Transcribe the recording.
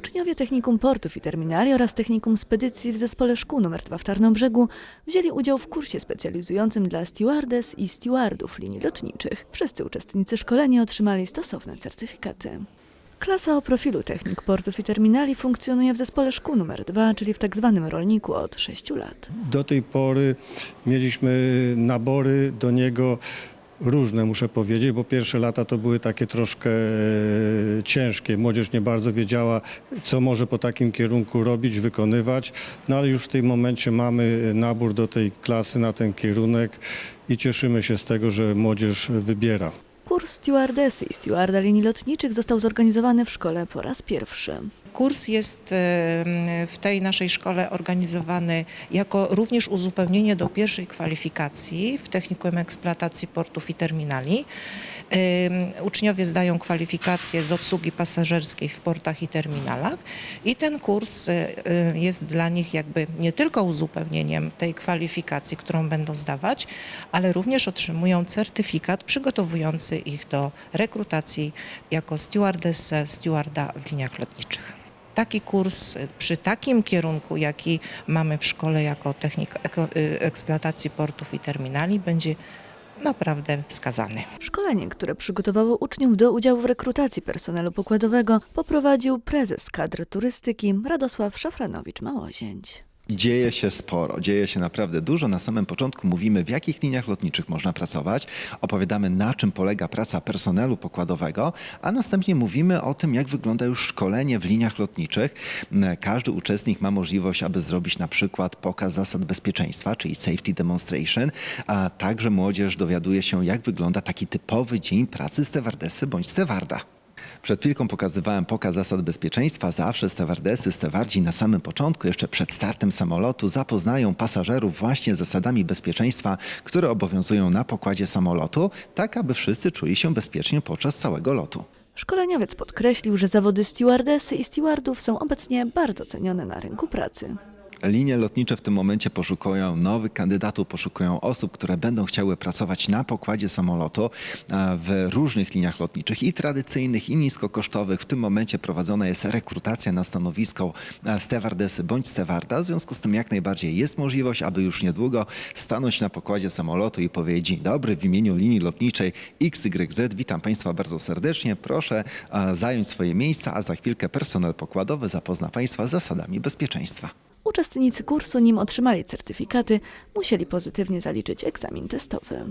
Uczniowie Technikum Portów i Terminali oraz Technikum Spedycji w Zespole Szkół nr 2 w Tarnobrzegu wzięli udział w kursie specjalizującym dla stewardes i stewardów linii lotniczych. Wszyscy uczestnicy szkolenia otrzymali stosowne certyfikaty. Klasa o profilu Technik Portów i Terminali funkcjonuje w Zespole Szkół nr 2, czyli w tak zwanym rolniku od 6 lat. Do tej pory mieliśmy nabory do niego różne, muszę powiedzieć, bo pierwsze lata to były takie troszkę e, ciężkie. Młodzież nie bardzo wiedziała, co może po takim kierunku robić, wykonywać, no ale już w tym momencie mamy nabór do tej klasy na ten kierunek i cieszymy się z tego, że młodzież wybiera. Kurs stewardesy i stewarda linii lotniczych został zorganizowany w szkole po raz pierwszy. Kurs jest w tej naszej szkole organizowany jako również uzupełnienie do pierwszej kwalifikacji w Technikum Eksploatacji Portów i Terminali. Uczniowie zdają kwalifikacje z obsługi pasażerskiej w portach i terminalach i ten kurs e, e, jest dla nich jakby nie tylko uzupełnieniem tej kwalifikacji, którą będą zdawać, ale również otrzymują certyfikat przygotowujący ich do rekrutacji jako stewardessę, stewarda w liniach lotniczych. Taki kurs przy takim kierunku, jaki mamy w szkole jako technik y, eksploatacji portów i terminali, będzie naprawdę wskazany. Szkolenie, które przygotowało uczniów do udziału w rekrutacji personelu pokładowego, poprowadził prezes kadr turystyki Radosław Szafranowicz-Małozięć. Dzieje się sporo, dzieje się naprawdę dużo. Na samym początku mówimy, w jakich liniach lotniczych można pracować, opowiadamy, na czym polega praca personelu pokładowego, a następnie mówimy o tym, jak wygląda już szkolenie w liniach lotniczych. M, Każdy uczestnik ma możliwość, aby zrobić na przykład pokaz zasad bezpieczeństwa, czyli safety demonstration, a także młodzież dowiaduje się, jak wygląda taki typowy dzień pracy stewardesy bądź stewarda. Przed chwilką pokazywałem pokaz zasad bezpieczeństwa. Zawsze stewardesy, stewardzi na samym początku, jeszcze przed startem samolotu, zapoznają pasażerów właśnie z zasadami bezpieczeństwa, które obowiązują na pokładzie samolotu, tak aby wszyscy czuli się bezpiecznie podczas całego lotu. Szkoleniowiec podkreślił, że zawody stewardesy i stewardów są obecnie bardzo cenione na rynku pracy. Linie lotnicze w tym momencie poszukują nowych kandydatów, poszukują osób, które będą chciały pracować na pokładzie samolotu a, w różnych liniach lotniczych i tradycyjnych, i niskokosztowych. W tym momencie prowadzona jest rekrutacja na stanowisko a, stewardesy bądź stewarda. W związku z tym jak najbardziej jest możliwość, aby już niedługo stanąć na pokładzie samolotu i powiedzieć dzień dobry w imieniu linii lotniczej XYZ. Witam Państwa bardzo serdecznie. Proszę a, zająć swoje miejsca, a za chwilkę personel pokładowy zapozna Państwa z zasadami bezpieczeństwa. Uczestnicy kursu, nim otrzymali certyfikaty, musieli pozytywnie zaliczyć egzamin testowy.